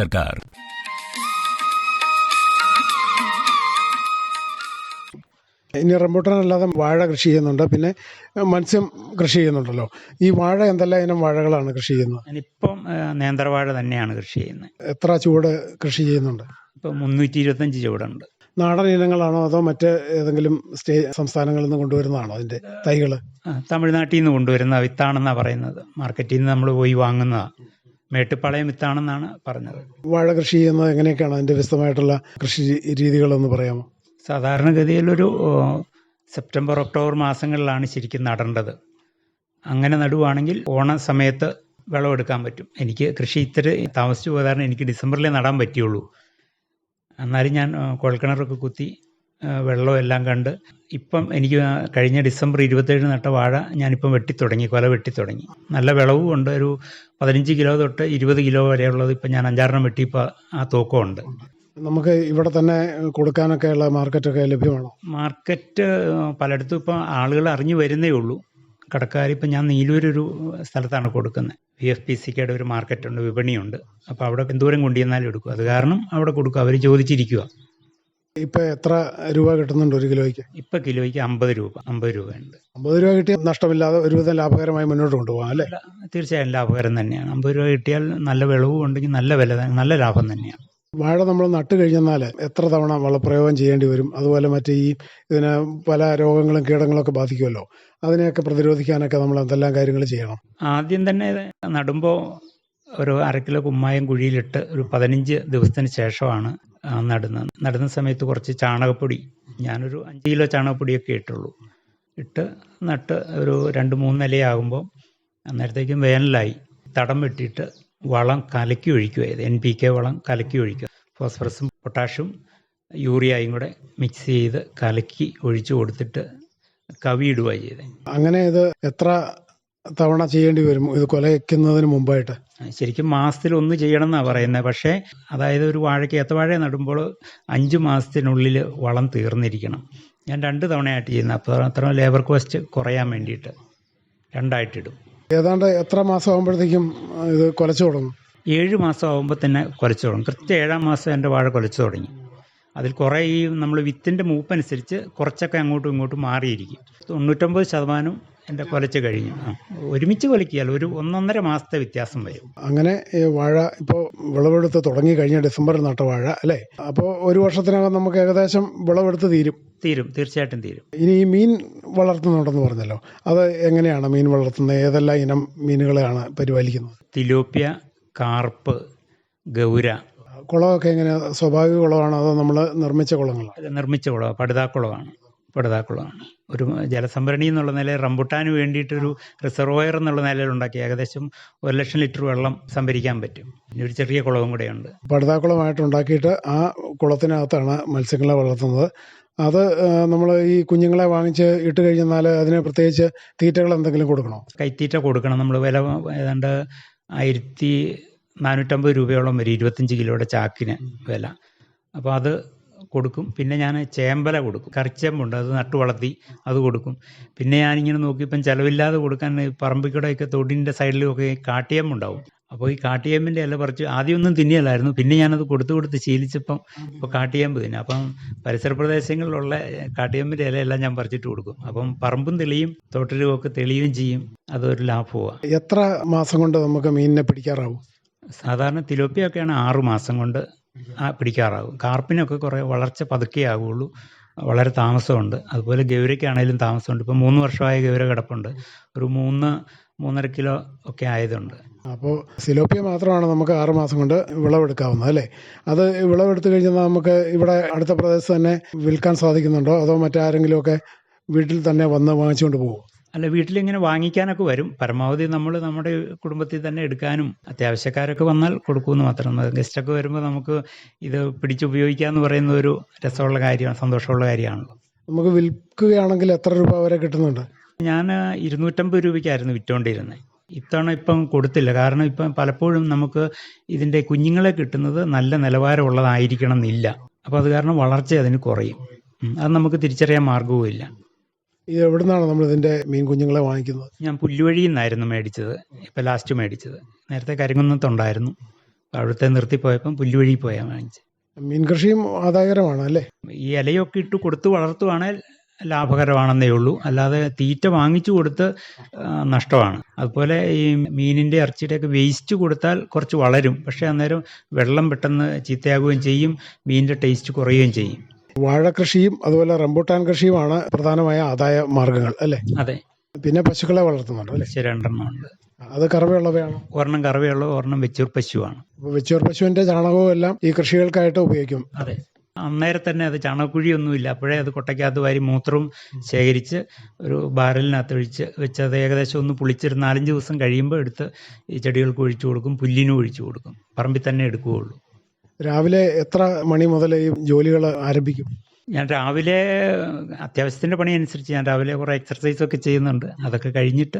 സർക്കാർ ഇനി റംബൂട്ടാൻ അല്ലാതെ വാഴ കൃഷി ചെയ്യുന്നുണ്ട്. പിന്നെ മത്സ്യം കൃഷി ചെയ്യുന്നുണ്ടല്ലോ. ഈ വാഴ എന്തെല്ലാം ഇനം വാഴകളാണ് കൃഷി ചെയ്യുന്നത്? ഇപ്പം നേന്ത്രവാഴ തന്നെയാണ് കൃഷി ചെയ്യുന്നത്. എത്ര ചൂട് കൃഷി ചെയ്യുന്നുണ്ട്? ഇപ്പം മുന്നൂറ്റി ഇരുപത്തഞ്ച് ചൂടുണ്ട്. നാടൻ ഇനങ്ങളാണോ അതോ മറ്റ് ഏതെങ്കിലും സ്റ്റേ സംസ്ഥാനങ്ങളിൽ നിന്ന് കൊണ്ടുവരുന്നതാണോ അതിന്റെ തൈകൾ തമിഴ്നാട്ടിൽ നിന്ന് കൊണ്ടുവരുന്ന വിത്താണെന്നാണ് പറയുന്നത്. മാർക്കറ്റിൽ നിന്ന് നമ്മൾ പോയി വാങ്ങുന്നതാണ് മേട്ടുപ്പാളയം വിത്താണെന്നാണ് പറഞ്ഞത്. വാഴ കൃഷി ചെയ്യുന്നത് എങ്ങനെയൊക്കെയാണ്? അതിന്റെ വിശദമായിട്ടുള്ള കൃഷി രീതികളെന്ന് പറയാമോ? സാധാരണഗതിയിൽ ഒരു സെപ്റ്റംബർ ഒക്ടോബർ മാസങ്ങളിലാണ് ശരിക്കും നടേണ്ടത്. അങ്ങനെ നടുവാണെങ്കിൽ ഓണ സമയത്ത് വിളവെടുക്കാൻ പറ്റും. എനിക്ക് കൃഷി ഇത്തിരി താമസിച്ചു പോയതാണ് കാരണം എനിക്ക് ഡിസംബറിലേ നടാൻ പറ്റുള്ളൂ എന്നാലും ഞാൻ കുഴൽക്കിണറൊക്കെ കുത്തി വെള്ളവും എല്ലാം കണ്ട് ഇപ്പം എനിക്ക് കഴിഞ്ഞ ഡിസംബർ ഇരുപത്തേഴ് നട്ട വാഴ ഞാനിപ്പം വെട്ടിത്തുടങ്ങി കൊല വെട്ടിത്തുടങ്ങി നല്ല വിളവും ഉണ്ട്. ഒരു പതിനഞ്ച് കിലോ തൊട്ട് ഇരുപത് കിലോ വരെയുള്ളത് ഇപ്പം ഞാൻ അഞ്ചാറെണ്ണം വെട്ടി ഇപ്പോൾ ആ തൂക്കമുണ്ട്. നമുക്ക് ഇവിടെ തന്നെ കൊടുക്കാനൊക്കെയുള്ള മാർക്കറ്റൊക്കെ ലഭ്യമാണോ? മാർക്കറ്റ് പലയിടത്തും ഇപ്പം ആളുകൾ അറിഞ്ഞു വരുന്നേ ഉള്ളൂ. കടക്കാരിപ്പം ഞാൻ നീലൂരൊരു സ്ഥലത്താണ് കൊടുക്കുന്നത്. പി എഫ് പി സിക്കയുടെ ഒരു മാർക്കറ്റുണ്ട് വിപണിയുണ്ട്. അപ്പോൾ അവിടെ എന്തോരം കൊണ്ടുചെന്നാലും എടുക്കും. അത് കാരണം അവിടെ കൊടുക്കും. അവർ ചോദിച്ചിരിക്കുക ഇപ്പൊ എത്ര രൂപ കിട്ടുന്നുണ്ട് ഒരു കിലോയ്ക്ക്? ഇപ്പൊ കിലോയ്ക്ക് അമ്പത് രൂപ അമ്പത് രൂപയുണ്ട് അമ്പത് രൂപ കിട്ടിയാൽ നഷ്ടമില്ലാതെ ഒരുവിധം ലാഭകരമായി മുന്നോട്ട് കൊണ്ടുപോകാം അല്ലേ? തീർച്ചയായും ലാഭകരം തന്നെയാണ്. അമ്പത് രൂപ കിട്ടിയാൽ നല്ല വിളവും ഉണ്ടെങ്കിൽ നല്ല വില നല്ല ലാഭം തന്നെയാണ്. വാഴ നമ്മൾ നട്ട് കഴിഞ്ഞാൽ എത്ര തവണ വളപ്രയോഗം ചെയ്യേണ്ടി വരും? അതുപോലെ മറ്റേ ഈ ഇതിന് പല രോഗങ്ങളും കീടങ്ങളും ഒക്കെ ബാധിക്കുമല്ലോ? അതിനെയൊക്കെ പ്രതിരോധിക്കാനൊക്കെ നമ്മൾ എന്തെല്ലാം കാര്യങ്ങൾ ചെയ്യണം? ആദ്യം തന്നെ നടുമ്പോൾ ഒരു അര കിലോ കുമ്മായം കുഴിയിലിട്ട് ഒരു പതിനഞ്ച് ദിവസത്തിന് ശേഷമാണ് ആ, നടുന്നത് നടുന്ന സമയത്ത് കുറച്ച് ചാണകപ്പൊടി ഞാനൊരു അഞ്ച് കിലോ ചാണകപ്പൊടിയൊക്കെ ഇട്ടുള്ളൂ. ഇട്ട് നട്ട് ഒരു രണ്ട് മൂന്ന് ഇലയാകുമ്പോൾ അന്നേരത്തേക്കും വേനലായി. തടം വെട്ടിയിട്ട് വളം കലക്കി ഒഴിക്കുക എൻ പി കെ വളം കലക്കി ഒഴിക്കുക. ഫോസ്ഫറസും പൊട്ടാഷും യൂറിയയും കൂടെ മിക്സ് ചെയ്ത് കലക്കി ഒഴിച്ചു കൊടുത്തിട്ട് കവിയിടുക ചെയ്തത് അങ്ങനെ ഇത് എത്ര തവണ ചെയ്യേണ്ടി വരും. ഇത് കൊലയ്ക്കുന്നതിന് മുമ്പായിട്ട്. ശരിക്കും മാസത്തിൽ ഒന്ന് ചെയ്യണം എന്നാണ് പറയുന്നത് പക്ഷേ അതായത് ഒരു വാഴയ്ക്ക് ഏത്തവാഴ നടുമ്പോൾ അഞ്ച് മാസത്തിനുള്ളിൽ വളം തീർന്നിരിക്കണം. ഞാൻ രണ്ട് തവണയായിട്ട് ചെയ്യുന്നത്. അപ്പോൾ അത്ര ലേബർ കോസ്റ്റ് കുറയാൻ വേണ്ടിയിട്ട് രണ്ടായിട്ടിടും. ഏതാണ്ട് എത്ര മാസം ആകുമ്പോഴത്തേക്കും ഇത് കൊലച്ചു തുടങ്ങും? ഏഴ് മാസം ആകുമ്പോൾ തന്നെ കുലച്ചു തുടങ്ങും. കൃത്യം ഏഴാം മാസം എന്റെ വാഴ കുലച്ചു തുടങ്ങി. അതിൽ കുറേ ഈ നമ്മൾ വിത്തിന്റെ മൂപ്പനുസരിച്ച് കുറച്ചൊക്കെ അങ്ങോട്ടും ഇങ്ങോട്ടും മാറിയിരിക്കും. തൊണ്ണൂറ്റൊമ്പത് ശതമാനം എന്റെ കൊലച്ച് കഴിഞ്ഞു. ഒരുമിച്ച് കൊലക്കിയാൽ ഒരു ഒന്നൊന്നര മാസത്തെ വ്യത്യാസം വരും. അങ്ങനെ വാഴ ഇപ്പോൾ വിളവെടുത്ത് തുടങ്ങി കഴിഞ്ഞ ഡിസംബറിൽ നട്ട വാഴ അല്ലേ? അപ്പോൾ ഒരു വർഷത്തിനകം നമുക്ക് ഏകദേശം വിളവെടുത്ത് തീരും. തീരും തീർച്ചയായിട്ടും തീരും. ഇനി ഈ മീൻ വളർത്തുന്നുണ്ടെന്ന് പറഞ്ഞല്ലോ. അത് എങ്ങനെയാണ് മീൻ വളർത്തുന്നത്? ഏതെല്ലാം ഇനം മീനുകളെയാണ് പരിപാലിക്കുന്നത്? തിലോപ്യ കാർപ്പ് ഗൗര. കുളമൊക്കെ എങ്ങനെയാണ് സ്വാഭാവിക കുളമാണോ? അതോ നമ്മൾ നിർമ്മിച്ച കുളങ്ങളാണ് നിർമ്മിച്ച കുളമാണ് പടുതാക്കുളമാണ് പടുതാക്കുളമാണ് ഒരു ജലസംഭരണി എന്നുള്ള നിലയിൽ റംബുട്ടാന് വേണ്ടിയിട്ടൊരു റിസർവോയർ എന്നുള്ള നിലയിൽ ഉണ്ടാക്കി ഏകദേശം ഒരു ലക്ഷം ലിറ്റർ വെള്ളം സംഭരിക്കാൻ പറ്റും. പിന്നെ ഒരു ചെറിയ കുളവും കൂടെയുണ്ട് പടുതാക്കുളമായിട്ട് ഉണ്ടാക്കിയിട്ട് ആ കുളത്തിനകത്താണ് മത്സ്യങ്ങളെ വളർത്തുന്നത്. അത് നമ്മൾ ഈ കുഞ്ഞുങ്ങളെ വാങ്ങിച്ച് ഇട്ട് കഴിഞ്ഞാൽ അതിന് പ്രത്യേകിച്ച് തീറ്റകൾ എന്തെങ്കിലും കൊടുക്കണോ? കൈത്തീറ്റ കൊടുക്കണം. നമ്മൾ വില ഏതാണ്ട് ആയിരത്തി നാനൂറ്റമ്പത് രൂപയോളം വരും. ഇരുപത്തഞ്ച് കിലോയുടെ ചാക്കിന് വില. അപ്പോൾ അത് കൊടുക്കും. പിന്നെ ഞാൻ ചേമ്പല കൊടുക്കും. കറിച്ചേമ്പുണ്ട്. അത് നട്ടു വളർത്തി അത് കൊടുക്കും. പിന്നെ ഞാനിങ്ങനെ നോക്കിയപ്പം ചിലവില്ലാതെ കൊടുക്കാൻ പറമ്പിക്കടയൊക്കെ കൂടെയൊക്കെ തൊടിന്റെ സൈഡിലുമൊക്കെ ഈ കാട്ടിയേമ്പുണ്ടാവും. അപ്പോൾ ഈ കാട്ടിയേമ്പിന്റെ ഇല പറിച്ച് ആദ്യമൊന്നും തിന്നിയല്ലായിരുന്നു പിന്നെ ഞാനത് കൊടുത്തു കൊടുത്ത് ശീലിച്ചപ്പം ഇപ്പോൾ കാട്ടിയേമ്പ് തിന്നെ. അപ്പം പരിസര പ്രദേശങ്ങളിലുള്ള കാട്ടിയേമ്പിന്റെ ഇലയെല്ലാം ഞാൻ പറിച്ചിട്ട് കൊടുക്കും. അപ്പം പറമ്പും തെളിയും തൊട്ടിലുമൊക്കെ ഒക്കെ തെളിയുകയും ചെയ്യും. അതൊരു ലാഭമാണ് എത്ര മാസം കൊണ്ട് നമുക്ക് മീനിനെ പിടിക്കാറാവും? സാധാരണ തിലോപ്പിയൊക്കെയാണ് ആറു മാസം കൊണ്ട് പിടിക്കാറാകും. കാർപ്പിനൊക്കെ കുറേ വളർച്ച പതുക്കെ ആകുള്ളൂ വളരെ താമസമുണ്ട്. അതുപോലെ ഗൗരയ്ക്കാണേലും താമസമുണ്ട്. ഇപ്പം മൂന്ന് വർഷമായ ഗൗര കിടപ്പുണ്ട്. ഒരു മൂന്ന് മൂന്നര കിലോ ഒക്കെ ആയതുണ്ട്. അപ്പോൾ സിലോപ്പിയ മാത്രമാണ് നമുക്ക് ആറ് മാസം കൊണ്ട് വിളവെടുക്കാവുന്നത് അല്ലേ? അത് വിളവെടുത്ത് കഴിഞ്ഞാൽ നമുക്ക് ഇവിടെ അടുത്ത പ്രദേശത്ത് തന്നെ വിൽക്കാൻ സാധിക്കുന്നുണ്ടോ? അതോ മറ്റാരെങ്കിലുമൊക്കെ വീട്ടിൽ തന്നെ വന്ന് വാങ്ങിച്ചുകൊണ്ട് പോകും അല്ല വീട്ടിലിങ്ങനെ വാങ്ങിക്കാനൊക്കെ വരും. പരമാവധി നമ്മൾ നമ്മുടെ കുടുംബത്തിൽ തന്നെ എടുക്കാനും അത്യാവശ്യക്കാരൊക്കെ വന്നാൽ കൊടുക്കുമെന്ന് മാത്രം. ഗസ്റ്റൊക്കെ വരുമ്പോൾ നമുക്ക് ഇത് പിടിച്ചുപയോഗിക്കാന്ന് പറയുന്ന ഒരു രസമുള്ള കാര്യമാണ് സന്തോഷമുള്ള കാര്യമാണല്ലോ. നമുക്ക് വിൽക്കുകയാണെങ്കിൽ എത്ര രൂപ വരെ കിട്ടുന്നുണ്ട്? ഞാൻ ഇരുന്നൂറ്റമ്പത് രൂപയ്ക്കായിരുന്നു വിറ്റുകൊണ്ടിരുന്നത് ഇത്തവണ ഇപ്പം കൊടുത്തില്ല. കാരണം ഇപ്പം പലപ്പോഴും നമുക്ക് ഇതിന്റെ കുഞ്ഞുങ്ങളെ കിട്ടുന്നത് നല്ല നിലവാരമുള്ളതായിരിക്കണം എന്നില്ല. അപ്പോൾ അത് കാരണം വളർച്ച അതിന് കുറയും. അത് നമുക്ക് തിരിച്ചറിയാൻ മാർഗവും ഇല്ല ഇത് എവിടുന്നാണ് നമ്മൾ ഇതിന്റെ മീൻ കുഞ്ഞുങ്ങളെ വാങ്ങിക്കുന്നത്? ഞാൻ പുല്ലുവഴിയിൽ നിന്നായിരുന്നു മേടിച്ചത്. ഇപ്പം ലാസ്റ്റ് മേടിച്ചത്. നേരത്തെ കരിങ്കുന്നത്തുണ്ടായിരുന്നു. അവിടുത്തെ നിർത്തിപ്പോയപ്പം പുല്ലുവഴി പോയാ വാങ്ങിച്ചത്. മീൻ കൃഷിയും ആദായകരമാണ് അല്ലേ? ഈ ഇലയൊക്കെ ഇട്ട് കൊടുത്ത് വളർത്തുവാണെങ്കിൽ ലാഭകരമാണെന്നേ ഉള്ളൂ. അല്ലാതെ തീറ്റ വാങ്ങിച്ചു കൊടുത്ത് നഷ്ടമാണ്. അതുപോലെ ഈ മീനിന്റെ ഇറച്ചിയുടെയൊക്കെ വേസ്റ്റ് കൊടുത്താൽ കുറച്ച് വളരും. പക്ഷേ അന്നേരം വെള്ളം പെട്ടെന്ന് ചീത്തയാകുകയും ചെയ്യും. മീനിന്റെ ടേസ്റ്റ് കുറയുകയും ചെയ്യും. വാഴ കൃഷിയും അതുപോലെ റംബൂട്ടാൻ കൃഷിയുമാണ് പ്രധാനമായ ആദായ മാർഗങ്ങൾ അല്ലേ? അതെ. പിന്നെ പശുക്കളെ വളർത്തുന്നുണ്ട് അല്ലേ? ശരി രണ്ടെണ്ണം ഉണ്ട്. അത് കറവയുള്ളവയാണോ? ഒരെണ്ണം കറവയുള്ള ഒരെണ്ണം വെച്ചൂർ പശുവാണ്. അപ്പോൾ വെച്ചൂർ പശുവിന്റെ ചാണകവും എല്ലാം ഈ കൃഷികൾക്കായിട്ട് ഉപയോഗിക്കും. അതെ. അന്നേരം തന്നെ അത് ചാണകക്കുഴിയൊന്നുമില്ല. അപ്പോഴേ അത് കൊട്ടയ്ക്കകത്ത് വാരി മൂത്രവും ശേഖരിച്ച് ഒരു ബാരലിനകത്ത് ഒഴിച്ച് വെച്ച് അത് ഏകദേശം ഒന്ന് പുളിച്ചൊരു നാലഞ്ച് ദിവസം കഴിയുമ്പോൾ എടുത്ത് ഈ ചെടികൾക്ക് ഒഴിച്ചു കൊടുക്കും പുല്ലിനും ഒഴിച്ചു കൊടുക്കും. പറമ്പിൽ തന്നെ എടുക്കുകയുള്ളൂ. രാവിലെ എത്ര മണി മുതൽ ഈ ജോലികൾ ആരംഭിക്കും? ഞാൻ രാവിലെ അത്യാവശ്യത്തിന്റെ പണി അനുസരിച്ച് ഞാൻ രാവിലെ കുറേ എക്സർസൈസ് ഒക്കെ ചെയ്യുന്നുണ്ട്. അതൊക്കെ കഴിഞ്ഞിട്ട്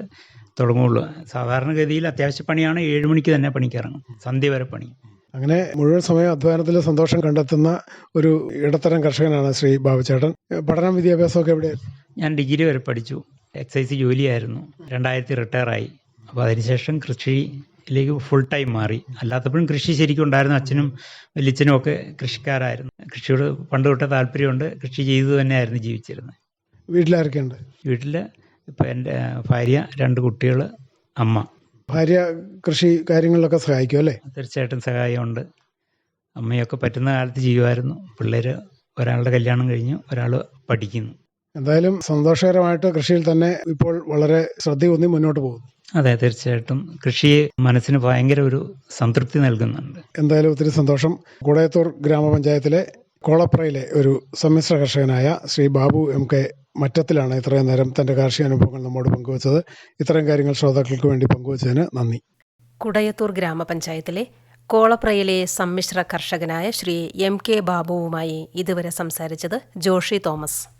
തുടങ്ങുള്ളൂ. സാധാരണഗതിയിൽ അത്യാവശ്യ പണിയാണ് ഏഴ് മണിക്ക് തന്നെ പണിക്കിറങ്ങും. സന്ധ്യ വരെ പണി. അങ്ങനെ മുഴുവൻ സമയം അധ്വാനത്തിൽ സന്തോഷം കണ്ടെത്തുന്ന ഒരു ഇടത്തരം കർഷകനാണ് ശ്രീ ബാബുചേട്ടൻ. പഠനം വിദ്യാഭ്യാസമൊക്കെ എവിടെ ഞാൻ ഡിഗ്രി വരെ പഠിച്ചു. എക്സൈസ് ജോലിയായിരുന്നു. രണ്ടായിരത്തി റിട്ടയറായി അപ്പോൾ അതിനുശേഷം കൃഷിയിലേക്ക് ഫുൾ ടൈം മാറി. അല്ലാത്തപ്പോഴും കൃഷി ശരിക്കും ഉണ്ടായിരുന്നു. അച്ഛനും വലിയച്ഛനും ഒക്കെ കൃഷിക്കാരായിരുന്നു. കൃഷിയോട് പണ്ട് തൊട്ടേ താല്പര്യമുണ്ട്. കൃഷി ചെയ്തു തന്നെയായിരുന്നു ജീവിച്ചിരുന്നത്. വീട്ടിലാരൊക്കെയുണ്ട്? വീട്ടിൽ ഇപ്പം എന്റെ ഭാര്യ രണ്ട് കുട്ടികൾ അമ്മ. ഭാര്യ കൃഷി കാര്യങ്ങളിലൊക്കെ സഹായിക്കും അല്ലേ? തീർച്ചയായിട്ടും സഹായമുണ്ട്. അമ്മയൊക്കെ പറ്റുന്ന കാലത്ത് ചെയ്യുമായിരുന്നു. പിള്ളേർ ഒരാളുടെ കല്യാണം കഴിഞ്ഞു ഒരാൾ പഠിക്കുന്നു. എന്തായാലും സന്തോഷകരമായിട്ട് കൃഷിയിൽ തന്നെ ഇപ്പോൾ വളരെ ശ്രദ്ധയൂന്നി മുന്നോട്ട് പോകുന്നു. അതെ തീർച്ചയായിട്ടും. കൃഷി മനസ്സിന് ഭയങ്കര ഒരു സംതൃപ്തി നൽകുന്നുണ്ട്. എന്തായാലും ഒത്തിരി സന്തോഷം. കൂടയത്തൂർ ഗ്രാമപഞ്ചായത്തിലെ കോളപ്രയിലെ ഒരു സമ്മിശ്ര കർഷകനായ ശ്രീ ബാബു എം കെ മറ്റത്തിലാണ് ഇത്രയും നേരം തന്റെ കാർഷിക അനുഭവങ്ങൾ നമ്മോട് പങ്കുവച്ചത്. ഇത്തരം കാര്യങ്ങൾ ശ്രോതാക്കൾക്ക് വേണ്ടി പങ്കുവച്ചതിന് നന്ദി. കുടയത്തൂർ ഗ്രാമപഞ്ചായത്തിലെ കോളപ്രയിലെ സമ്മിശ്ര കർഷകനായ ശ്രീ എം കെ ബാബുവുമായി ഇതുവരെ സംസാരിച്ചത് ജോഷി തോമസ്.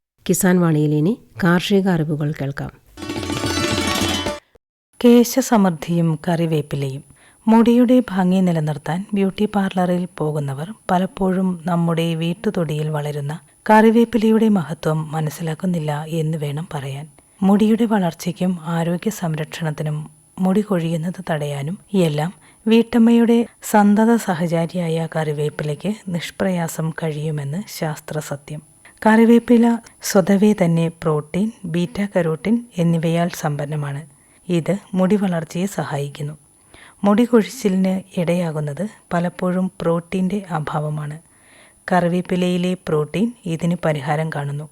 കിസാൻ വാണിയിൽ ഇനി കാർഷിക അറിവുകൾ കേൾക്കാം. കേശസമൃദ്ധിയും കറിവേപ്പിലയും മുടിയുടെ ഭംഗി നിലനിർത്താൻ ബ്യൂട്ടി പാർലറിൽ പോകുന്നവർ പലപ്പോഴും നമ്മുടെ വീട്ടുതൊടിയിൽ വളരുന്ന കറിവേപ്പിലയുടെ മഹത്വം മനസ്സിലാക്കുന്നില്ല എന്ന് വേണം പറയാൻ. മുടിയുടെ വളർച്ചയ്ക്കും ആരോഗ്യ സംരക്ഷണത്തിനും മുടി കൊഴിയുന്നത് തടയാനും എല്ലാം വീട്ടമ്മയുടെ സന്തത സഹചാരിയായ കറിവേപ്പിലയ്ക്ക് നിഷ്പ്രയാസം കഴിയുമെന്ന് ശാസ്ത്രസത്യം. കറിവേപ്പില സ്വതവേ തന്നെ പ്രോട്ടീൻ ബീറ്റ കരോട്ടിൻ എന്നിവയാൽ സമ്പന്നമാണ്. ഇത് മുടി വളർച്ചയെ സഹായിക്കുന്നു. മുടി കൊഴിച്ചിലിന് ഇടയാകുന്നത് പലപ്പോഴും പ്രോട്ടീന്റെ അഭാവമാണ്. കറിവേപ്പിലയിലെ പ്രോട്ടീൻ ഇതിന് പരിഹാരം കാണുന്നു.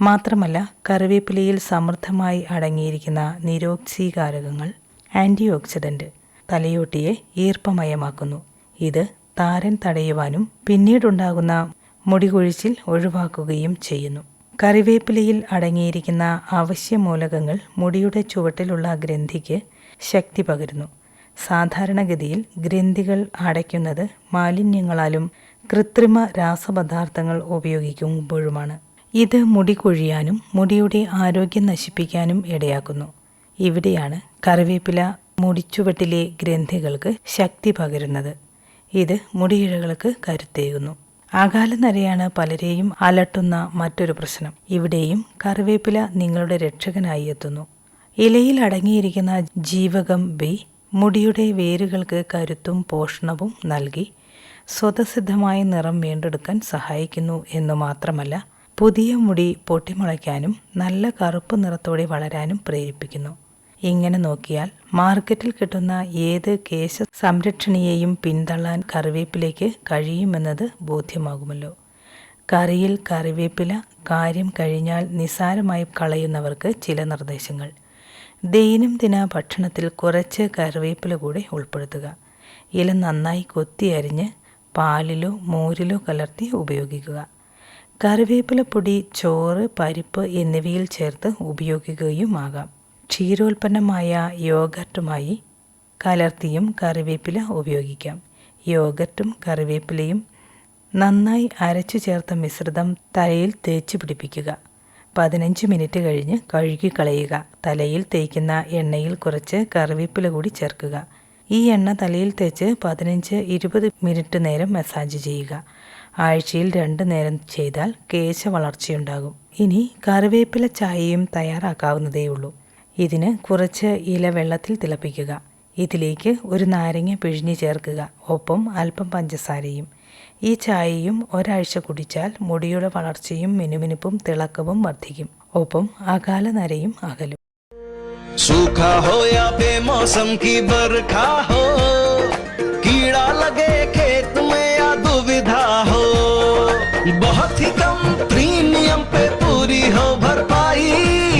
മാത്രമല്ല കറിവേപ്പിലയിൽ സമൃദ്ധമായി അടങ്ങിയിരിക്കുന്ന നിരോക്സീകാരകങ്ങൾ ആന്റി ഓക്സിഡന്റ് തലയോട്ടിയെ ഈർപ്പമയമാക്കുന്നു. ഇത് താരൻ തടയുവാനും പിന്നീടുണ്ടാകുന്ന മുടികൊഴിച്ചിൽ ഒഴിവാക്കുകയും ചെയ്യുന്നു. കറിവേപ്പിലയിൽ അടങ്ങിയിരിക്കുന്ന അവശ്യമൂലകങ്ങൾ മുടിയുടെ ചുവട്ടിലുള്ള ഗ്രന്ഥിക്ക് ശക്തി പകരുന്നു. സാധാരണഗതിയിൽ ഗ്രന്ഥികൾ അടയ്ക്കുന്നത് മാലിന്യങ്ങളാലും കൃത്രിമ രാസപദാർത്ഥങ്ങൾ ഉപയോഗിക്കുമ്പോഴുമാണ്. ഇത് മുടി കൊഴിയാനും മുടിയുടെ ആരോഗ്യം നശിപ്പിക്കാനും ഇടയാക്കുന്നു. ഇവിടെയാണ് കറിവേപ്പില മുടിച്ചുവട്ടിലെ ഗ്രന്ഥികൾക്ക് ശക്തി പകരുന്നത്. ഇത് മുടിയിഴകൾക്ക് കരുത്തേകുന്നു. അകാലനരയാണ് പലരെയും അലട്ടുന്ന മറ്റൊരു പ്രശ്നം. ഇവിടെയും കറിവേപ്പില നിങ്ങളുടെ രക്ഷകനായി എത്തുന്നു. ഇലയിൽ അടങ്ങിയിരിക്കുന്ന ജീവകം ബി മുടിയുടെ വേരുകൾക്ക് കരുത്തും പോഷണവും നൽകി സ്വതസിദ്ധമായ നിറം വീണ്ടെടുക്കാൻ സഹായിക്കുന്നു എന്ന് മാത്രമല്ല പുതിയ മുടി പൊട്ടിമുളയ്ക്കാനും നല്ല കറുപ്പ് നിറത്തോടെ വളരാനും പ്രേരിപ്പിക്കുന്നു. ഇങ്ങനെ നോക്കിയാൽ മാർക്കറ്റിൽ കിട്ടുന്ന ഏത് കേശ സംരക്ഷണിയെയും പിന്തള്ളാൻ കറിവേപ്പിലേക്ക് കഴിയുമെന്നത് ബോധ്യമാകുമല്ലോ. കറിയിൽ കറിവേപ്പില കാര്യം കഴിഞ്ഞാൽ നിസ്സാരമായി കളയുന്നവർക്ക് ചില നിർദ്ദേശങ്ങൾ. ദൈനംദിന ഭക്ഷണത്തിൽ കുറച്ച് കറിവേപ്പില കൂടി ഉൾപ്പെടുത്തുക. ഇല നന്നായി കൊത്തി അരിഞ്ഞ് പാലിലോ മോരിലോ കലർത്തി ഉപയോഗിക്കുക. കറിവേപ്പില പൊടി ചോറ് പരിപ്പ് എന്നിവയിൽ ചേർത്ത് ഉപയോഗിക്കുകയുമാകാം ക്ഷീരോൽപ്പന്നമായ യോഗർട്ടുമായി കലർത്തിയും കറിവേപ്പില ഉപയോഗിക്കാം. യോഗർട്ടും കറിവേപ്പിലയും നന്നായി അരച്ചു ചേർത്ത മിശ്രിതം തലയിൽ തേച്ച് പിടിപ്പിക്കുക. പതിനഞ്ച് മിനിറ്റ് കഴിഞ്ഞ് കഴുകിക്കളയുക തലയിൽ തേക്കുന്ന എണ്ണയിൽ കുറച്ച് കറിവേപ്പില കൂടി ചേർക്കുക. ഈ എണ്ണ തലയിൽ തേച്ച് പതിനഞ്ച് ഇരുപത് മിനിറ്റ് നേരം മസാജ് ചെയ്യുക. ആഴ്ചയിൽ രണ്ട് നേരം ചെയ്താൽ കേശ വളർച്ചയുണ്ടാകും. ഇനി കറിവേപ്പില ചായയും തയ്യാറാക്കാവുന്നതേയുള്ളൂ. ഇതിന് കുറച്ച് ഇല വെള്ളത്തിൽ തിളപ്പിക്കുക ഇതിലേക്ക് ഒരു നാരങ്ങ പിഴിഞ്ഞ് ചേർക്കുക ഒപ്പം അല്പം പഞ്ചസാരയും ഈ ചായയും ഒരാഴ്ച കുടിച്ചാൽ മുടിയുടെ വളർച്ചയും മിനുമിനുപ്പും തിളക്കവും വർദ്ധിക്കും ഒപ്പം അകാല നരയും അകലും सूखा हो या बेमौसम की बरखा हो कीड़ा लगे खेत में या दुविधा हो बहुत ही कम प्रीमियम पे पूरी हो भरपाई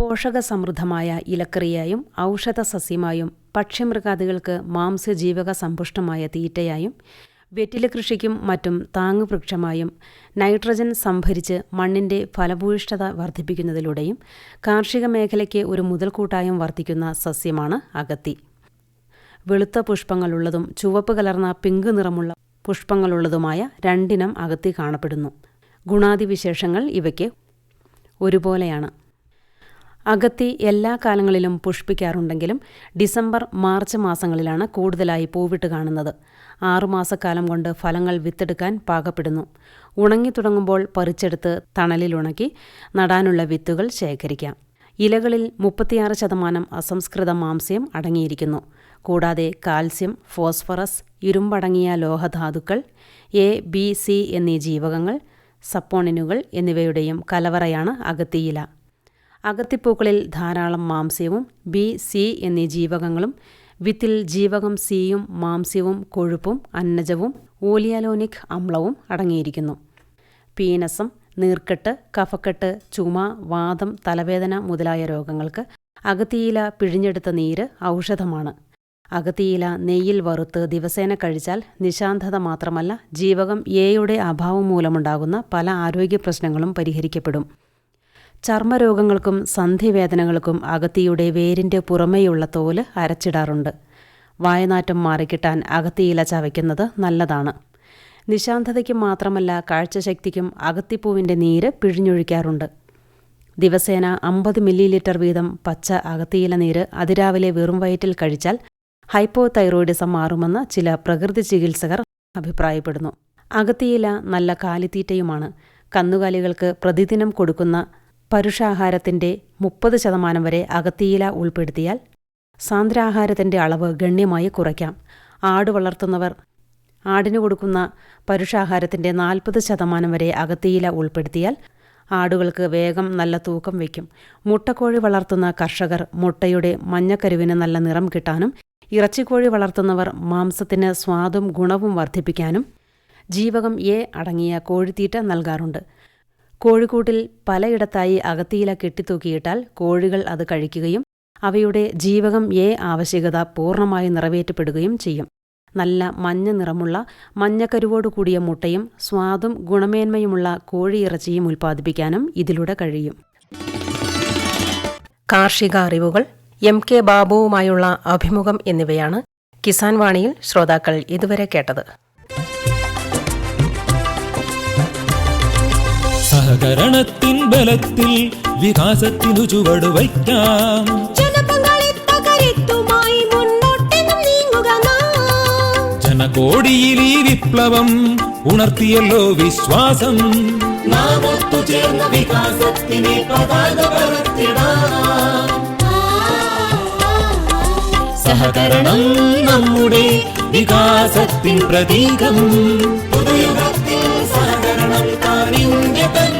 പോഷകസമൃദ്ധമായ ഇലക്കറിയായും ഔഷധ സസ്യമായും പക്ഷിമൃഗാദികൾക്ക് മാംസ്യജീവക സമ്പുഷ്ടമായ തീറ്റയായും വെറ്റില കൃഷിക്കും മറ്റും താങ്ങുവൃക്ഷമായും നൈട്രജൻ സംഭരിച്ച് മണ്ണിന്റെ ഫലഭൂയിഷ്ഠത വർദ്ധിപ്പിക്കുന്നതിലൂടെയും കാർഷിക മേഖലയ്ക്ക് ഒരു മുതൽക്കൂട്ടായും വർദ്ധിക്കുന്ന സസ്യമാണ് അകത്തി വെളുത്ത പുഷ്പങ്ങളുള്ളതും ചുവപ്പ് കലർന്ന പിങ്ക് നിറമുള്ള പുഷ്പങ്ങളുള്ളതുമായ രണ്ടിനം അകത്തി കാണപ്പെടുന്നു. ഗുണാതിവിശേഷങ്ങൾ ഇവയ്ക്ക് ഒരുപോലെയാണ്. അകത്തി എല്ലാ കാലങ്ങളിലും പുഷ്പിക്കാറുണ്ടെങ്കിലും ഡിസംബർ മാർച്ച് മാസങ്ങളിലാണ് കൂടുതലായി പൂവിട്ട് കാണുന്നത്. ആറുമാസക്കാലം കൊണ്ട് ഫലങ്ങൾ വിത്തെടുക്കാൻ പാകപ്പെടുന്നു. ഉണങ്ങിത്തുടങ്ങുമ്പോൾ പറിച്ചെടുത്ത് തണലിലുണക്കി നടാനുള്ള വിത്തുകൾ ശേഖരിക്കാം. ഇലകളിൽ മുപ്പത്തിയാറ് ശതമാനം അസംസ്കൃത മാംസ്യം അടങ്ങിയിരിക്കുന്നു. കൂടാതെ കാൽസ്യം ഫോസ്ഫറസ് ഇരുമ്പടങ്ങിയ ലോഹധാതുക്കൾ എ ബി സി എന്നീ ജീവകങ്ങൾ സപ്പോണിനുകൾ എന്നിവയുടെയും കലവറയാണ് അകത്തിയില. അകത്തിപ്പൂക്കളിൽ ധാരാളം മാംസ്യവും ബി സി എന്നീ ജീവകങ്ങളും വിത്തിൽ ജീവകം സിയും മാംസ്യവും കൊഴുപ്പും അന്നജവും ഓലിയാലോനിക് അമ്ലവും അടങ്ങിയിരിക്കുന്നു. പീനസം നീർക്കെട്ട് കഫക്കെട്ട് ചുമ വാദം തലവേദന മുതലായ രോഗങ്ങൾക്ക് അകത്തിയില പിഴിഞ്ഞെടുത്ത നീര് ഔഷധമാണ്. അകത്തിയില നെയ്യിൽ വറുത്ത് ദിവസേന കഴിച്ചാൽ നിശാന്തത മാത്രമല്ല ജീവകം എയുടെ അഭാവം മൂലമുണ്ടാകുന്ന പല ആരോഗ്യ പ്രശ്നങ്ങളും പരിഹരിക്കപ്പെടും. ചർമ്മരോഗങ്ങൾക്കും സന്ധിവേദനകൾക്കും അകത്തിയുടെ വേരിന്റെ പുറമേയുള്ള തോൽ അരച്ചിടാറുണ്ട്. വായനാറ്റം മാറിക്കിട്ടാൻ അകത്തിയില ചവയ്ക്കുന്നത് നല്ലതാണ്. നിശാന്തതയ്ക്കും മാത്രമല്ല കാഴ്ചശക്തിക്കും അകത്തിപ്പൂവിന്റെ നീര് പിഴിഞ്ഞൊഴിക്കാറുണ്ട്. ദിവസേന അമ്പത് മില്ലി ലിറ്റർ വീതം പച്ച അകത്തിയില നീര് അതിരാവിലെ വെറും വയറ്റിൽ കഴിച്ചാൽ ഹൈപ്പോ തൈറോയിഡിസം മാറുമെന്ന് ചില പ്രകൃതി ചികിത്സകർ അഭിപ്രായപ്പെടുന്നു. അകത്തിയില നല്ല കാലിത്തീറ്റയുമാണ്. കന്നുകാലികൾക്ക് പ്രതിദിനം കൊടുക്കുന്ന പരുഷാഹാരത്തിന്റെ മുപ്പത് ശതമാനം വരെ അകത്തിയില ഉൾപ്പെടുത്തിയാൽ സാന്ദ്രാഹാരത്തിന്റെ അളവ് ഗണ്യമായി കുറയ്ക്കാം. ആട് വളർത്തുന്നവർ ആടിന് കൊടുക്കുന്ന പരുഷാഹാരത്തിന്റെ നാൽപ്പത് ശതമാനം വരെ അകത്തിയില ഉൾപ്പെടുത്തിയാൽ ആടുകൾക്ക് വേഗം നല്ല തൂക്കം വയ്ക്കും. മുട്ടക്കോഴി വളർത്തുന്ന കർഷകർ മുട്ടയുടെ മഞ്ഞക്കരുവിന് നല്ല നിറം കിട്ടാനും ഇറച്ചിക്കോഴി വളർത്തുന്നവർ മാംസത്തിന് സ്വാദും ഗുണവും വർദ്ധിപ്പിക്കാനും ജീവകം എ അടങ്ങിയ കോഴിത്തീറ്റ നൽകാറുണ്ട്. കോഴിക്കൂട്ടിൽ പലയിടത്തായി അകത്തിയില കെട്ടിത്തൂക്കിയിട്ടാൽ കോഴികൾ അത് കഴിക്കുകയും അവയുടെ ജീവകം എ ആവശ്യകത പൂർണമായി നിറവേറ്റപ്പെടുകയും ചെയ്യും. നല്ല മഞ്ഞ നിറമുള്ള മഞ്ഞക്കരുവോടുകൂടിയ മുട്ടയും സ്വാദും ഗുണമേന്മയുമുള്ള കോഴിയിറച്ചിയും ഉൽപ്പാദിപ്പിക്കാനും ഇതിലൂടെ കഴിയും. കാർഷിക അറിവുകൾ എം കെ ബാബുവുമായുള്ള അഭിമുഖം എന്നിവയാണ് കിസാൻ വാണിയിൽ ശ്രോതാക്കൾ ഇതുവരെ കേട്ടത്. സഹകരണത്തിൻ ബലത്തിൽ വികാസത്തിനു ചുവട് വയ്ക്കാം. ജനകോടിയിൽ ഈ വിപ്ലവം ഉണർത്തിയല്ലോ വിശ്വാസം. നാം ഒത്തുചേർന്ന വികാസത്തിനെ പതാക സഹകരണം നമ്മുടെ വികാസത്തിൻ പ്രതീകം. പുതുയുഗത്തിൽ സഹകരണം പ്രതാപം